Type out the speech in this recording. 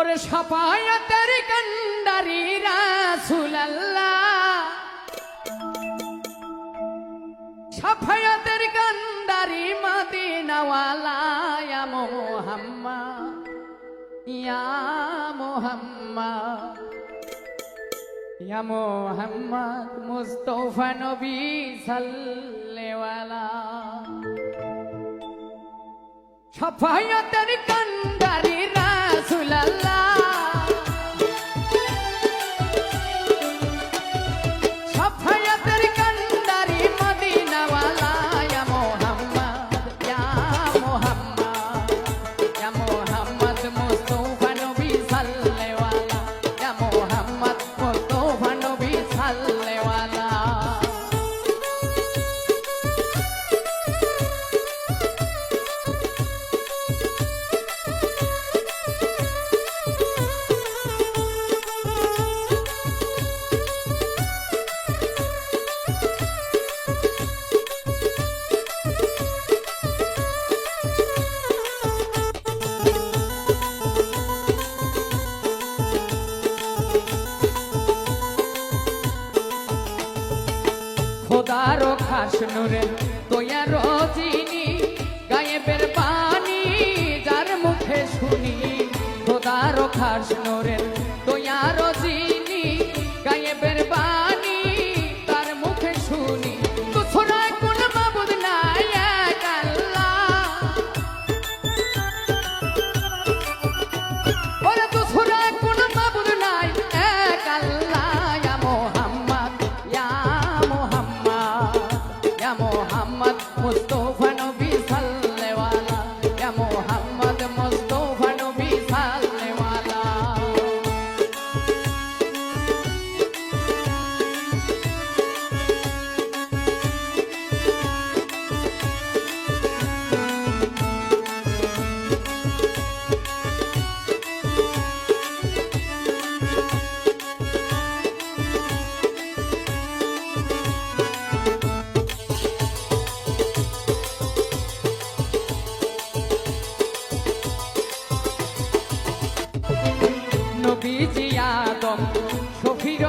ওরে সাপায়াতের কান্ডারি রাসুলাল্লাহ। সাফায়াতের কান্ডারি মদিনাওয়ালা, ইয়া মোহাম্মদ ইয়া মোহাম্মদ ইয়া মোহাম্মদ মুস্তফা নবী সাল্লেওয়ালা সাফায়াতের কান্ডারি খোদারো খাস নুরে তোয়া রচিনি গায়েবের পানি যার মুখে শুনি তোদারো খাস নুরে তোয়া নবী জিয়া দম সফির